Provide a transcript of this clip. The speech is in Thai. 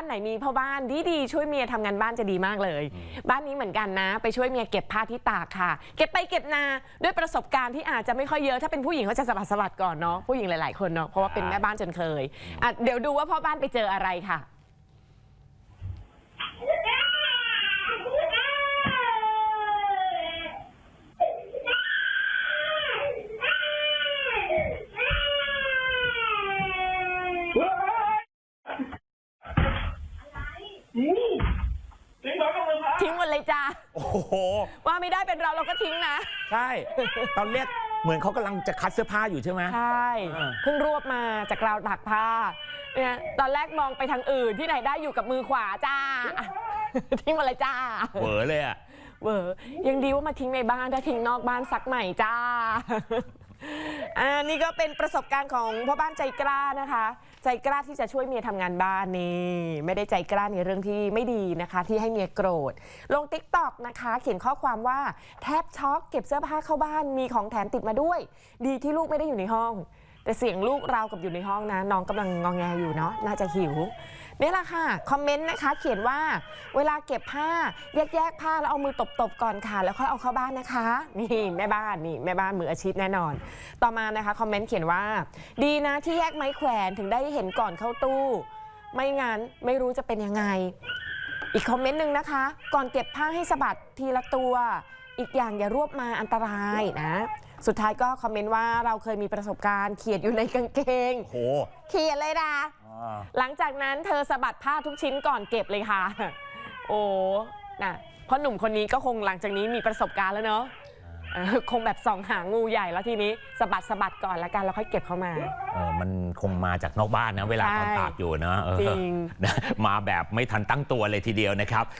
านไหนมีพ่อบ้านดีๆช่วยเมียทำงานบ้านจะดีมากเลย บ้านนี้เหมือนกันนะ ไปช่วยเมียเก็บผ้าที่ตากค่ะ เก็บไปเก็บนาด้วยประสบการณ์ที่อาจจะไม่ค่อยเยอะถ้าเป็นผู้หญิงเขาจะสะบัดสะบัดก่อนเนาะผู้หญิงหลายๆคนเนาะเพราะว่าเป็นแม่บ้านจนเคยอะเดี๋ยวดูว่าพ่อบ้านไปเจออะไรค่ะ ทิ้งของกับมือพระทิ้งหมดเลยจ้าโอ้โห ว่าไม่ได้เป็นเราเราก็ทิ้งนะ ใช่ ตอนเรียกเหมือนเขากำลังจะคัดเสื้อผ้าอยู่ใช่ไหม ใช่ อ่า เพิ่งรวบมาจากราวตากผ้าเนี่ยตอนแรกมองไปทางอื่นที่ไหนได้อยู่กับมือขวาจ้า ทิ้งหมาเลยจ้าเหวอเลยอะ เวอร์ยังดีว่ามาทิ้งในบ้านถ้าทิ้งนอกบ้านซักใหม่จ้าอ่านี่ก็เป็นประสบการณ์ของพ่อบ้านใจกล้านะคะ ใจกล้าที่จะช่วยเมียทำงานบ้านนี่ไม่ได้ใจกล้าในเรื่องที่ไม่ดีนะคะ ที่ให้เมียโกรธ ลงติ๊กต็อกนะคะ เขียนข้อความว่าแทบช็อกเก็บเสื้อผ้าเข้าบ้านมีของแถมติดมาด้วย ดีที่ลูกไม่ได้อยู่ในห้อง แต่เสียงลูกเรากับอยู่ในห้องนะ น้องกำลังงองแงอยู่เนาะน่าจะหิว นี่แหละค่ะ คอมเมนต์นะคะ เขียนว่าเวลาเก็บผ้าแยกแยกๆผ้าแล้วเอามือตบๆก่อนค่ะ แล้วค่อยเอาเข้าบ้านนะคะ นี่แม่บ้านนี่แม่บ้านมืออาชีพแน่นอน ต่อมานะคะคอมเมนต์เขียนว่า ดีนะที่แยกไม้แขวนถึงได้เห็นก่อนเข้าตู้ ไม่งั้นไม่รู้จะเป็นยังไง อีกคอมเมนต์หนึ่งนะคะ ก่อนเก็บผ้าให้สะบัดทีละตัว อีกอย่างอย่ารวบมาอันตรายนะสุดท้ายก็คอมเมนต์ว่าเราเคยมีประสบการณ์เขียดอยู่ในกางเกงโอ้โหเขียดเลยนะอ่า หลังจากนั้นเธอสะบัดผ้าทุกชิ้นก่อนเก็บเลยค่ะ โอ้นะเพราะหนุ่มคนนี้ก็คงหลังจากนี้มีประสบการณ์แล้วเนาะเออคงแบบส่องหางูใหญ่แล้วทีนี้สะบัดสะบัดก่อนแล้วกันแล้วค่อยเก็บเข้ามาเออมันคงมาจากนอกบ้านนะ เวลาใช่ตอนตากอยู่นะเออจริงนะมาแบบไม่ทันตั้งตัวเลยทีเดียวนะครับ